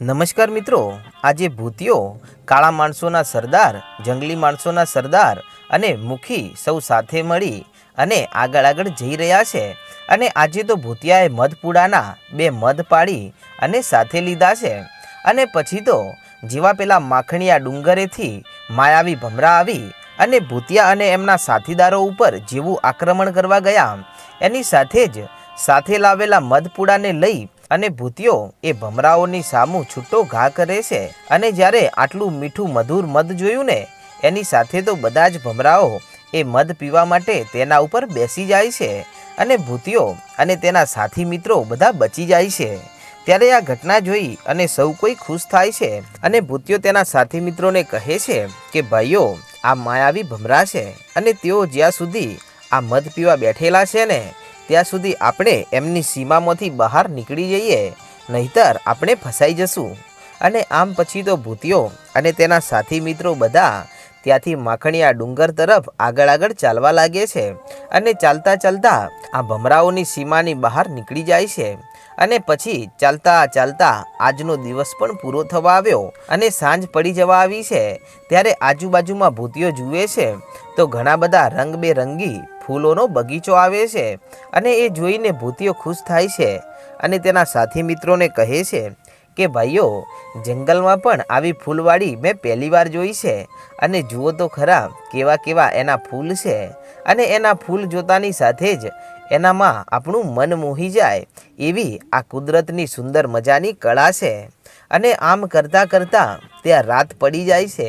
નમસ્કાર મિત્રો, આજે ભૂતિયો કાળા માણસોના સરદાર, જંગલી માણસોના સરદાર અને મુખી સૌ સાથે મળી અને આગળ આગળ જઈ રહ્યા છે અને આજે તો ભૂતિયાએ મધપુડાના બે મધ પાડી અને સાથે લીધા છે. અને પછી તો જેવા પેલા માખણીયા ડુંગરેથી માયાવી ભમરા આવી અને ભૂતિયા અને એમના સાથીદારો ઉપર જેવું આક્રમણ કરવા ગયા. એની સાથે જ સાથે લાવેલા મધપુડાને લઈ અને ભૂતિયો એ ભમરાઓની સામું છૂટો ઘા કરે છે. અને જ્યારે આટલું મીઠું મધુર મધ જોયું ને, એની સાથે તો બધા જ ભમરાઓ એ મધ પીવા માટે તેના ઉપર બેસી જાય છે. અને ભૂતિયો અને તેના સાથી મિત્રો બધા બચી જાય છે. ત્યારે આ ઘટના જોઈ અને સૌ કોઈ ખુશ થાય છે. અને ભૂતિયો તેના સાથી મિત્રોને કહે છે કે, ભાઈઓ, આ માયાવી ભમરા છે. અને તેઓ જ્યાં સુધી આ મધ પીવા બેઠેલા છે ને ત્યાં સુધી આપણે એમની સીમામાંથી બહાર નીકળી જઈએ, નહીતર આપણે ફસાઈ જશું. અને આમ પછી તો ભૂતિયો અને તેના સાથી મિત્રો બધા ત્યાંથી માખણીયા ડુંગર તરફ આગળ આગળ ચાલવા લાગે છે અને ચાલતા ચાલતા આ ભમરાઓની સીમાની બહાર નીકળી જાય છે. અને પછી ચાલતા ચાલતા આજનો દિવસ પણ પૂરો થવા આવ્યો અને સાંજ પડી જવા આવી છે. ત્યારે આજુબાજુમાં ભૂતિઓ જુએ છે. તો ઘણા બધા રંગબેરંગી ફૂલોનો બગીચો આવે છે અને એ જોઈને ભૂતિયો ખુશ થાય છે અને તેના સાથી મિત્રોને કહે છે કે, ભાઈઓ, જંગલમાં પણ આવી ફૂલવાડી મેં પહેલી વાર જોઈ છે અને જુઓ તો ખરા કેવા કેવા એના ફૂલ છે અને એના ફૂલ જોતાની સાથે જ એનામાં આપણું મન મોહી જાય એવી આ કુદરતની સુંદર મજાની કળા છે અને આમ કરતાં કરતાં ત્યાં રાત પડી જાય છે.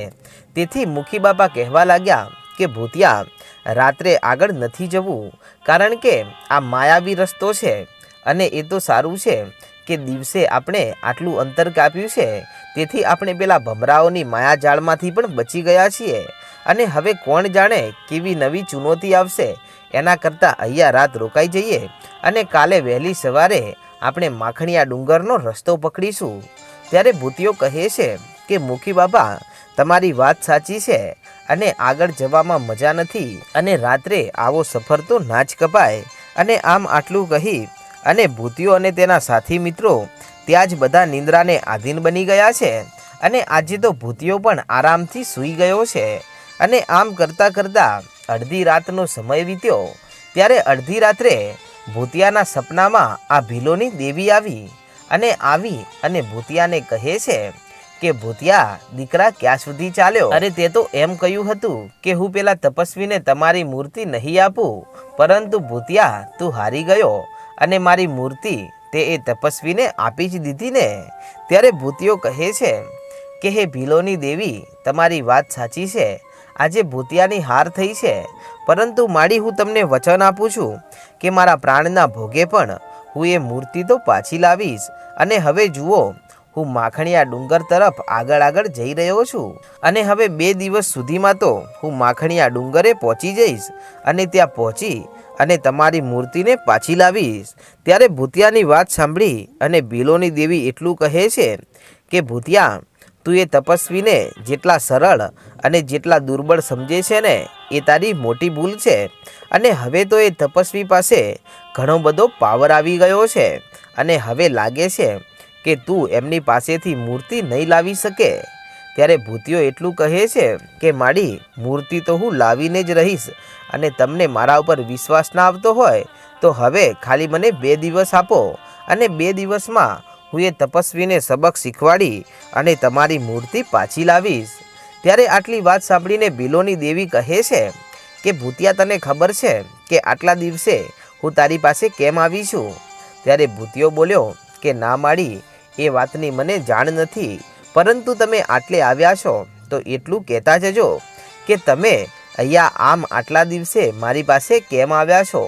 તેથી મુખી બાપા કહેવા લાગ્યા કે, ભૂતિયા રાત્રે આગળ નથી જવું. કારણ કે આ માયાવી રસ્તો છે અને એ તો સારું છે કે દિવસે આપણે આટલું અંતર કાપ્યું છે. તેથી આપણે પેલા ભમરાઓની માયાજાળમાંથી પણ બચી ગયા છીએ. અને હવે કોણ જાણે કેવી નવી ચુનૌતી આવશે. એના કરતાં અહીંયા રાત રોકાઈ જઈએ અને કાલે વહેલી સવારે આપણે માખણીયા ડુંગરનો રસ્તો પકડીશું. ત્યારે ભૂતિયો કહે છે કે મુખી બાબા, તમારી વાત સાચી છે. અને આગળ જવામાં મજા નથી અને રાત્રે આવો સફર તો ના જ કપાય. અને આમ આટલું કહી અને ભૂતિયો અને તેના સાથી મિત્રો ત્યાં જ બધા નિંદ્રાને આધીન બની ગયા છે. અને આજે તો ભૂતિયો પણ આરામથી સૂઈ ગયો છે. અને આમ કરતાં કરતાં અડધી રાતનો સમય વીત્યો. ત્યારે અડધી રાત્રે ભૂતિયાના સપનામાં આ ભીલોની દેવી આવી અને આવી અને ભૂતિયાને કહે છે કે, ભૂતિયા, દીકરા ક્યાં સુધી ચાલ્યો? અરે, તે તો એમ કહ્યું હતું કે, હું પેલા તપસ્વીને તમારી મૂર્તિ નહીં આપું, પરંતુ ભૂતિયા, તું હારી ગયો અને મારી મૂર્તિ તે એ તપસ્વીને આપી જ દીધી ને. ત્યારે ભૂતિયો કહે છે કે, હે ભીલોની દેવી, તમારી વાત સાચી છે. આજે ભૂતિયાની હાર થઈ છે, પરંતુ માડી હું તમને વચન આપું છું કે, મારા પ્રાણના ભોગે પણ હું એ મૂર્તિ તો પાછી લાવીશ. અને હવે જુઓ હું માખણીયા ડુંગર તરફ આગળ આગળ જઈ રહ્યો છું. અને હવે બે દિવસ સુધીમાં તો હું માખણીયા ડુંગરે પહોંચી જઈશ અને ત્યાં પહોંચી અને તમારી મૂર્તિને પાછી લાવીશ. ત્યારે ભૂતિયાની વાત સાંભળી અને ભીલોની દેવી એટલું કહે છે કે, ભૂતિયા, તું એ તપસ્વીને જેટલા સરળ અને જેટલા દુર્બળ સમજે છે ને, એ તારી મોટી ભૂલ છે. અને હવે તો એ તપસ્વી પાસે ઘણો બધો પાવર આવી ગયો છે અને હવે લાગે છે કે તું એમની પાસેથી મૂર્તિ નહીં લાવી શકે? ત્યારે ભૂતિઓ એટલું કહે છે કે, માડી, મૂર્તિ તો હું લાવીને જ રહીશ અને તમને મારા ઉપર વિશ્વાસ ના આવતો હોય, તો હવે ખાલી મને બે દિવસ આપો અને બે દિવસમાં હું એ તપસ્વીને સબક શીખવાડી અને તમારી મૂર્તિ પાછી લાવીશ. ત્યારે આટલી વાત સાંભળીને બિલોની દેવી કહે છે કે, ભૂતિયા, તને ખબર છે કે આટલા દિવસે હું તારી પાસે કેમ આવી છું? ત્યારે ભૂતિયો બોલ્યો કે, ના, માડી એ વાતની મને જાણ નથી. પરંતુ તમે આટલે આવ્યા છો, તો એટલું કહેતા જજો કે તમે અહીંયા આમ આટલા દિવસે મારી પાસે કેમ આવ્યા છો?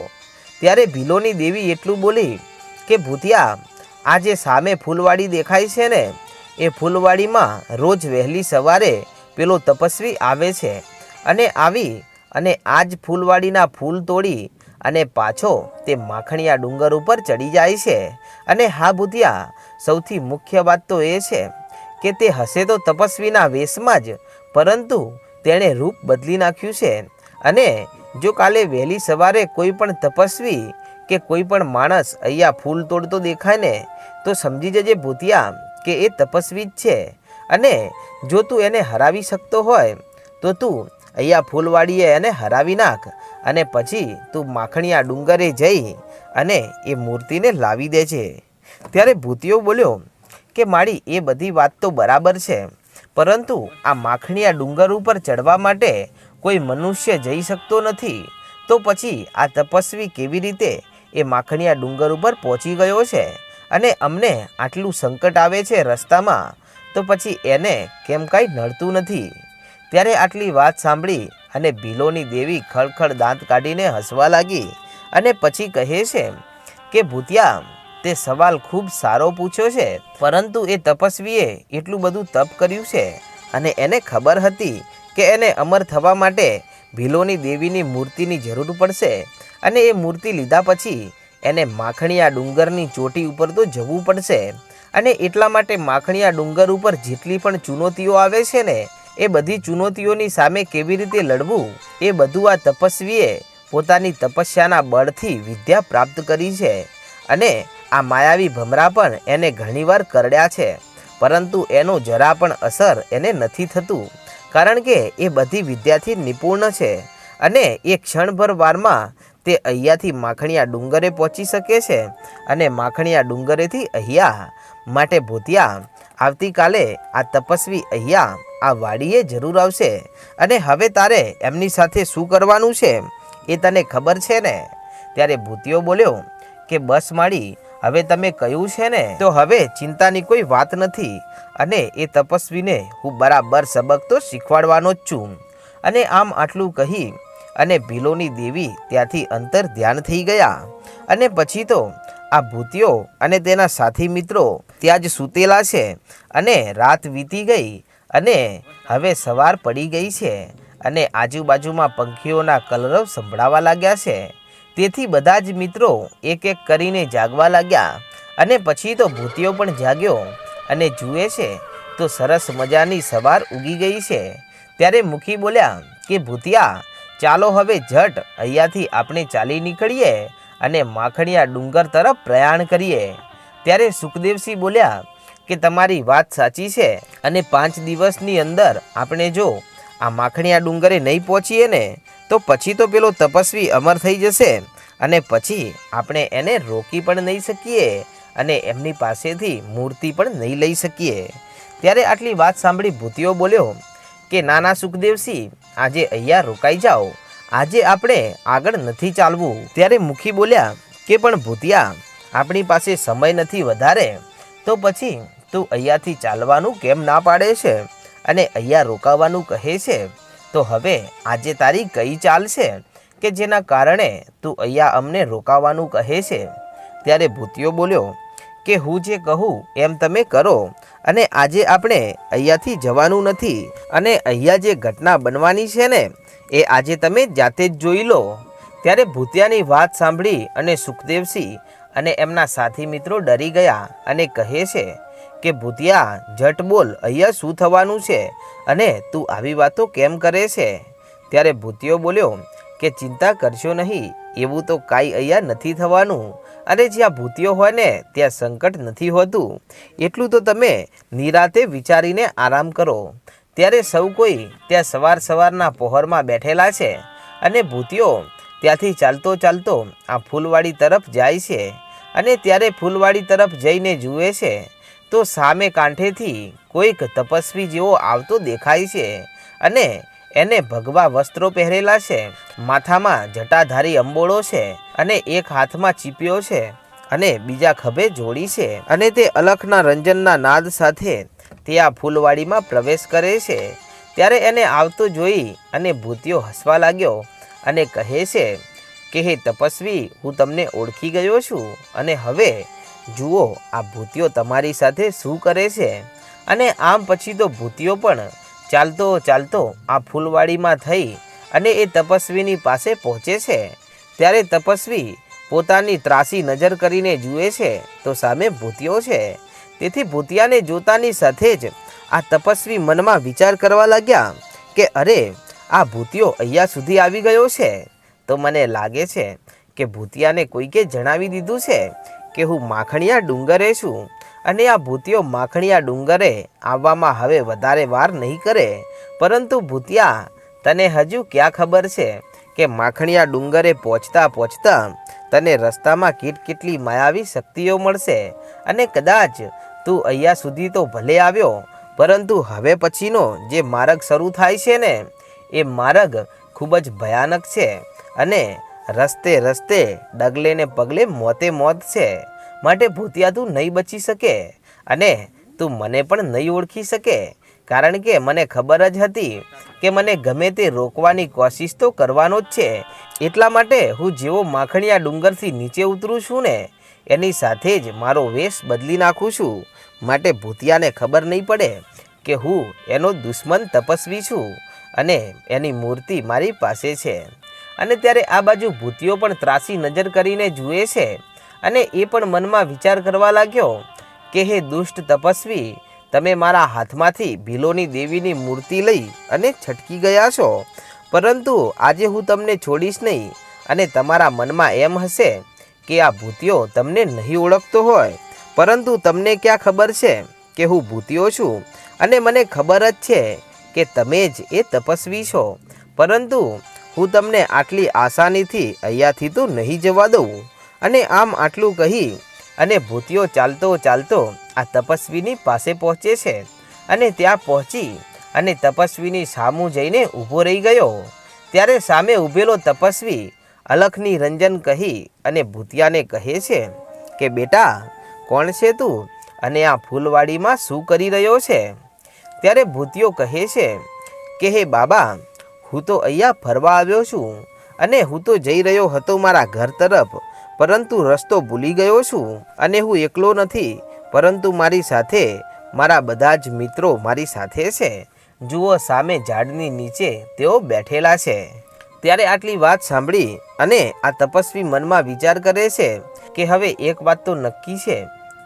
ત્યારે ભીલોની દેવી એટલું બોલી કે, ભૂતિયા આ જે સામે ફૂલવાડી દેખાય છે ને? એ ફૂલવાડીમાં રોજ વહેલી સવારે પેલો તપસ્વી આવે છે અને આવી અને આ જ ફૂલવાડીના ફૂલ તોડી અને પાછો તે માખણીયા ડુંગર ઉપર ચડી જાય છે. અને હા ભૂતિયા સૌથી મુખ્ય વાત તો એ છે કે તે હશે તો તપસ્વીના વેશમાં જ, પરંતુ તેણે રૂપ બદલી નાખ્યું છે. અને જો કાલે વહેલી સવારે કોઈ પણ તપસ્વી કે કોઈ પણ માણસ અહીંયા ફૂલ તોડતો દેખાય ને, તો સમજી જજે ભૂતિયા કે એ તપસ્વી જ છે. અને જો તું એને હરાવી શકતો હોય, તો તું અહીંયા ફૂલવાડીએ એને હરાવી નાખ અને પછી તું માખણીયા ડુંગરે જઈ અને એ મૂર્તિને લાવી દેજે. ત્યારે ભૂતિયો બોલ્યો કે મારી એ બધી વાત તો બરાબર છે, પરંતુ આ માખણીયા ડુંગર ઉપર ચડવા માટે કોઈ મનુષ્ય જઈ શકતો નથી. તો પછી આ તપસ્વી કેવી રીતે એ માખણીયા ડુંગર ઉપર પહોંચી ગયો છે અને અમને આટલું સંકટ આવે છે રસ્તામાં, તો પછી એને કેમ કાંઈ નડતું નથી? ત્યારે આટલી વાત સાંભળી અને ભીલોની દેવી ખળખળ દાંત કાઢીને હસવા લાગી અને પછી કહે છે કે, ભૂતિયા તે સવાલ ખૂબ સારો પૂછ્યો છે, પરંતુ એ તપસ્વીએ એટલું બધું તપ કર્યું છે અને એને ખબર હતી કે એને અમર થવા માટે ભીલોની દેવીની મૂર્તિની જરૂર પડશે અને એ મૂર્તિ લીધા પછી એને માખણીયા ડુંગરની ચોટી ઉપર તો જવું પડશે અને એટલા માટે માખણીયા ડુંગર ઉપર જેટલી પણ ચુનૌતીઓ આવે છે ને, એ બધી ચુનૌતીઓની સામે કેવી રીતે લડવું, એ બધું આ તપસ્વીએ પોતાની તપસ્યાના બળથી વિદ્યા પ્રાપ્ત કરી છે અને આ માયાવી ભમરા પણ એને ઘણીવાર કરડ્યા છે, પરંતુ એનો જરા પણ અસર એને નથી થતું, કારણ કે એ બધી વિદ્યાથી નિપુણ છે અને એ ક્ષણભર વારમાં તે અહીંયાથી માખણીયા ડુંગરે પહોંચી શકે છે અને માખણીયા ડુંગરેથી અહીંયા માટે ભૂતિયા, આવતીકાલે આ તપસ્વી અહીંયા આ વાડીએ જરૂર આવશે અને હવે તારે એમની સાથે શું કરવાનું છે એ તને ખબર છે ને? ત્યારે ભૂતિયો બોલ્યો કે બસ માળી હવે તમે કહ્યું છે ને? તો હવે ચિંતાની કોઈ વાત નથી. અને એ તપસ્વીને હું બરાબર સબક તો શીખવાડવાનો જ છું. અને આમ આટલું કહી અને ભીલોની દેવી ત્યાંથી અંતર ધ્યાન થઈ ગયા. અને પછી તો આ ભૂતિયો અને તેના સાથી મિત્રો ત્યાં જ સૂતેલા છે અને રાત વીતી ગઈ અને હવે સવાર પડી ગઈ છે અને આજુબાજુમાં પંખીઓના કલરવ સંભળાવા લાગ્યા છે. તેથી બધા જ મિત્રો એક એક કરીને જાગવા લાગ્યા અને પછી તો ભૂતિયો પણ જાગ્યો અને જુએ છે તો સરસ મજાની સવાર ઉગી ગઈ છે. ત્યારે મુખી બોલ્યા કે, ભૂતિયા, ચાલો હવે ઝટ અહીંયાથી આપણે ચાલી નીકળીએ અને માખણીયા ડુંગર તરફ પ્રયાણ કરીએ. ત્યારે સુખદેવસિંહ બોલ્યા કે, તમારી વાત સાચી છે અને પાંચ દિવસની અંદર આપણે જો આ માખણિયા ડુંગરે નહીં પહોંચીએ ને તો પછી તો પેલો તપસ્વી અમર થઈ જશે અને પછી આપણે એને રોકી પણ નહીં શકીએ અને એમની પાસેથી મૂર્તિ પણ નહીં લઈ શકીએ. ત્યારે આટલી વાત સાંભળી ભૂતિયો બોલ્યો કે, નાના સુખદેવસિંહ, આજે અહીંયા રોકાઈ જાઓ. આજે આપણે આગળ નથી ચાલવું. ત્યારે મુખી બોલ્યા કે, પણ ભૂતિયા, આપણી પાસે સમય નથી વધારે. તો પછી તું અહીંયાથી ચાલવાનું કેમ ના પાડે છે? અને અહીંયા રોકાવાનું કહે છે? તો હવે આજે તારી કઈ ચાલ છે કે જેના કારણે તું અહીંયા અમને રોકાવાનું કહે છે? ત્યારે ભૂતિયો બોલ્યો, કે હું જે કહું એમ તમે કરો અને આજે આપણે અહીંયાથી જવાનું નથી અને અહીંયા જે ઘટના બનવાની છે ને, એ આજે તમે જાતે જ જોઈ લો. ત્યારે ભૂતિયાની વાત સાંભળી અને સુખદેવસિંહ અને એમના સાથી મિત્રો ડરી ગયા અને કહે છે કે ભૂતિયા, જટ બોલ, અહીંયા શું થવાનું છે? અને તું આવી વાતો કેમ કરે છે? ત્યારે ભૂતિયો બોલ્યો, કે ચિંતા કરશો નહીં, એવું તો કાંઈ અહીંયા નથી થવાનું. અને જ્યાં ભૂતિયો હોય ને, ત્યાં સંકટ નથી હોતું. એટલું તો તમે નિરાતે વિચારીને આરામ કરો. ત્યારે સૌ કોઈ ત્યાં સવાર સવારના પહોરમાં બેઠેલા છે. અને ભૂતિયો ત્યાંથી ચાલતો ચાલતો આ ફૂલવાડી તરફ જાય છે. અને ત્યારે ફૂલવાડી તરફ જઈને જુએ છે. તો સામે કાંઠેથી કોઈક તપસ્વી જેવો આવતો દેખાય છે અને એને ભગવા વસ્ત્રો પહેરેલા છે. માથામાં જટાધારી અંબોળો છે અને એક હાથમાં ચીપિયો છે અને બીજા ખભે જોડી છે અને તે અલખના રંજનના નાદ સાથે તે આ ફૂલવાડીમાં પ્રવેશ કરે છે. ત્યારે એને આવતો જોઈ અને ભૂતિયો હસવા લાગ્યો અને કહે છે કે, હે તપસ્વી, હું તમને ઓળખી ગયો છું અને હવે જુઓ, આ ભૂતિયો તમારી સાથે શું કરે છે? અને આમ પછી તો ભૂતિયો પણ ચાલતો ચાલતો આ ફૂલવાડીમાં થઈ અને એ તપસ્વીની પાસે પહોંચે છે. ત્યારે તપસ્વી પોતાની ત્રાસી નજર કરીને જુએ છે, તો સામે ભૂતિયો છે. તેથી ભૂતિયાને જોતાની સાથે જ આ તપસ્વી મનમાં વિચાર કરવા લાગ્યા કે, અરે, આ ભૂતિયો અહીંયા સુધી આવી ગયો છે. તો મને લાગે છે કે ભૂતિયાને કોઈકે જણાવી દીધું છે કે હું માખણીયા ડુંગરે છું અને આ ભૂતિયો માખણીયા ડુંગરે આવવામાં હવે વધારે વાર નહીં કરે. પરંતુ ભૂતિયા, તને હજુ ક્યાં ખબર છે કે માખણિયા ડુંગરે પહોંચતા પહોંચતા તને રસ્તામાં કેટ કેટલી માયાવી શક્તિઓ મળશે? અને કદાચ તું અહીંયા સુધી તો ભલે આવ્યો, પરંતુ હવે પછીનો જે માર્ગ શરૂ થાય છે ને, એ માર્ગ ખૂબ જ ભયાનક છે. અને રસ્તે રસ્તે ડગલે ને પગલે મોતે મોત છે. માટે ભૂતિયા તું નહીં બચી શકે અને તું મને પણ નહીં ઓળખી શકે. કારણ કે મને ખબર જ હતી કે મને ગમે તે રોકવાની કોશિશ તો કરવાનો જ છે. એટલા માટે હું જેવો માખણીયા ડુંગરથી નીચે ઉતરું છું ને, એની સાથે જ મારો વેશ બદલી નાખું છું. માટે ભૂતિયાને ખબર નહીં પડે કે હું એનો દુશ્મન તપસ્વી છું અને એની મૂર્તિ મારી પાસે છે. અને ત્યારે આ બાજુ ભૂતિયો પણ ત્રાસી નજર કરીને જુએ છે અને એ પણ મનમાં વિચાર કરવા લાગ્યો કે હે દુષ્ટ તપસ્વી, તમે મારા હાથમાંથી ભીલોની દેવીની મૂર્તિ લઈ અને છટકી ગયા છો. પરંતુ આજે હું તમને છોડીશ નહીં અને તમારા મનમાં એમ હશે કે આ ભૂતિયો તમને નહીં ઓળખતો હોય. પરંતુ તમને ક્યાં ખબર છે કે હું ભૂતિયો છું? અને મને ખબર જ છે કે તમે જ એ તપસ્વી છો. પરંતુ હું તમને આટલી આસાનીથી અહીંયાથી તો નહીં જવા દઉં. અને આમ આટલું કહી અને ભૂતિયો ચાલતો ચાલતો આ તપસ્વીની પાસે પહોંચે છે. અને ત્યાં પહોંચી અને તપસ્વીની સામું જઈને ઊભો રહી ગયો. ત્યારે સામે ઊભેલો તપસ્વી અલખની રંજન કહી અને ભૂતિયાને કહે છે કે, બેટા, કોણ છે તું? અને આ ફૂલવાડીમાં શું કરી રહ્યો છે? ત્યારે ભૂતિયો કહે છે કે, હે બાબા હું તો અહીંયા ફરવા આવ્યો છું અને હું તો જઈ રહ્યો હતો મારા ઘર તરફ, પરંતુ રસ્તો ભૂલી ગયો છું અને હું એકલો નથી, પરંતુ મારી સાથે મારા બધા જ મિત્રો મારી સાથે છે. જુઓ, સામે ઝાડની નીચે તેઓ બેઠેલા છે. ત્યારે આટલી વાત સાંભળી અને આ તપસ્વી મનમાં વિચાર કરે છે કે હવે એક વાત તો નક્કી છે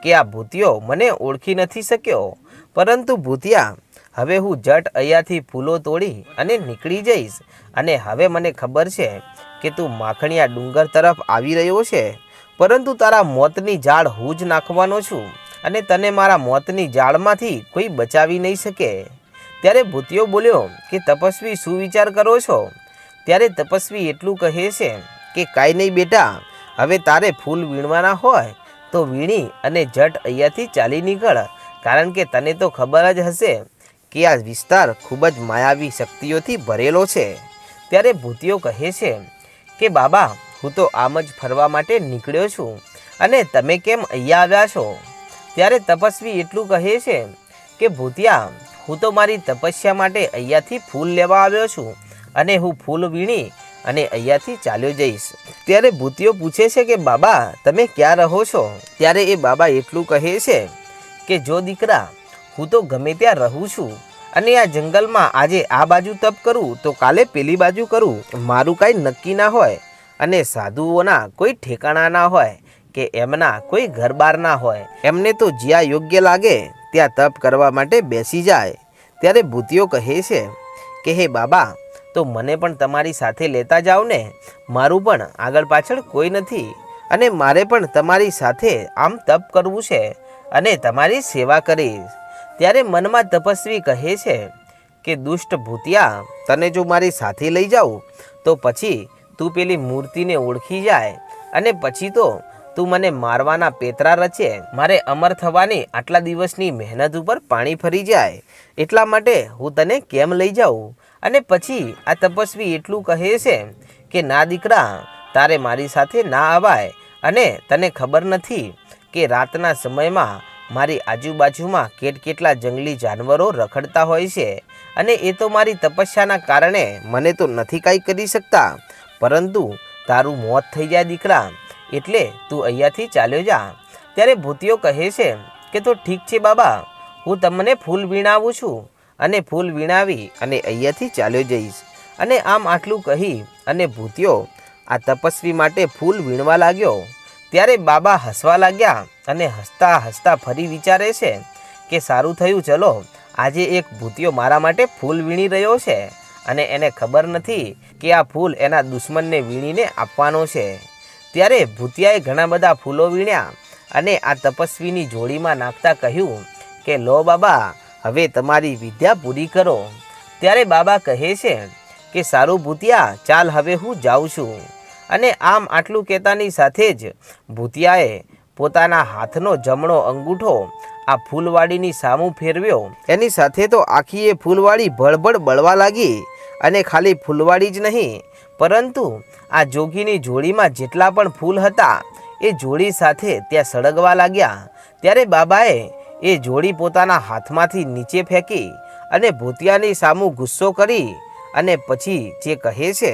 કે આ ભૂતિયો મને ઓળખી નથી શક્યો, પરંતુ ભૂતિયા હવે હું જટ અહીંયાથી ફૂલો તોડી અને નીકળી જઈશ. અને હવે મને ખબર છે કે તું માખણીયા ડુંગર તરફ આવી રહ્યો છે. પરંતુ તારા મોતની જાળ હું જ નાખવાનો છું અને તને મારા મોતની જાળમાંથી કોઈ બચાવી નહીં શકે. ત્યારે ભૂતિયો બોલ્યો, કે તપસ્વી શું વિચાર કરો છો? ત્યારે તપસ્વી એટલું કહે છે કે, કાંઈ નહીં બેટા, હવે તારે ફૂલ વીણવાના હોય તો વીણી અને જટ અહીંયાથી ચાલી નીકળ. કારણ કે તને તો ખબર જ હશે કે આ વિસ્તાર ખૂબ જ માયાવી શક્તિઓથી ભરેલો છે. ત્યારે ભૂતિઓ કહે છે કે, બાબા, હું તો આમ જ ફરવા માટે નીકળ્યો છું અને તમે કેમ અહીંયા આવ્યા છો? ત્યારે તપસ્વી એટલું કહે છે કે, ભૂતિયા, હું તો મારી તપસ્યા માટે અહીંયાથી ફૂલ લેવા આવ્યો છું અને હું ફૂલ વીણી અને અહીંયાથી ચાલ્યો જઈશ. ત્યારે ભૂતિઓ પૂછે છે કે, બાબા, તમે ક્યાં રહો છો? ત્યારે એ બાબા એટલું કહે છે કે, જો દીકરા હું તો ગમે ત્યાં રહું છું. અને આ જંગલમાં આજે આ બાજુ તપ કરું, તો કાલે પેલી બાજુ કરું. મારું કાંઈ નક્કી ના હોય. અને સાધુઓના કોઈ ઠેકાણા ના હોય કે એમના કોઈ ઘરબાર ના હોય. એમને તો જ્યાં યોગ્ય લાગે, ત્યાં તપ કરવા માટે બેસી જાય. ત્યારે ભૂતિઓ કહે છે કે, હે બાબા, તો મને પણ તમારી સાથે લેતા જાઓ ને. મારું પણ આગળ પાછળ કોઈ નથી. અને મારે પણ તમારી સાથે આમ તપ કરવું છે. અને તમારી સેવા કરીશ. ત્યારે મનમાં તપસ્વી કહે છે કે, દુષ્ટ ભૂતિયા, તને જો મારી સાથે લઈ જાઉં, તો પછી તું પેલી મૂર્તિને ઓળખી જાય અને પછી તો તું મને મારવાના પેતરા રચે. મારે અમર થવાની આટલા દિવસની મહેનત ઉપર પાણી ફરી જાય. એટલા માટે હું તને કેમ લઈ જાઉં? અને પછી આ તપસ્વી એટલું કહે છે કે, ના દીકરા, તારે મારી સાથે ના આવાય અને તને ખબર નથી કે રાતના સમયમાં મારી આજુબાજુમાં કેટ કેટલા જંગલી જાનવરો રખડતા હોય છે અને એ તો મારી તપસ્યાના કારણે મને તો નથી કાંઈ કરી શકતા. પરંતુ તારું મોત થઈ જાય દીકરા, એટલે તું અહીંયાથી ચાલ્યો જા. ત્યારે ભૂતિયો કહે છે કે તો ઠીક છે બાબા, હું તમને ફૂલ વીણાવું છું અને ફૂલ વીણાવી અને અહીંયાથી ચાલ્યો જઈશ. અને આમ આટલું કહી અને ભૂતિયો આ તપસ્વી માટે ફૂલ વીણવા લાગ્યો. ત્યારે બાબા હસવા લાગ્યા અને હસતા હસતા ફરી વિચારે છે કે સારું થયું, ચલો આજે એક ભૂતિયો મારા માટે ફૂલ વીણી રહ્યો છે અને એને ખબર નથી કે આ ફૂલ એના દુશ્મનને વીણીને આપવાનો છે. ત્યારે ભૂતિયાએ ઘણા બધા ફૂલો વીણ્યા અને આ તપસ્વીની જોડીમાં નાખતા કહ્યું કે, લો બાબા, હવે તમારી વિદ્યા પૂરી કરો. ત્યારે બાબા કહે છે કે, સારું ભૂતિયા, ચાલ હવે હું જાઉં છું. અને આમ આટલું કહેતાની સાથે જ ભૂતિયાએ પોતાના હાથનો જમણો અંગૂઠો આ ફૂલવાડીની સામું ફેરવ્યો. એની સાથે તો આખી એ ફૂલવાડી ભળભળ બળવા લાગી અને ખાલી ફૂલવાડી જ નહીં, પરંતુ આ જોગીની જોડીમાં જેટલા પણ ફૂલ હતા, એ જોડી સાથે ત્યાં સળગવા લાગ્યા. ત્યારે બાબાએ એ જોડી પોતાના હાથમાંથી નીચે ફેંકી અને ભૂતિયાની સામું ગુસ્સો કરી અને પછી જે કહે છે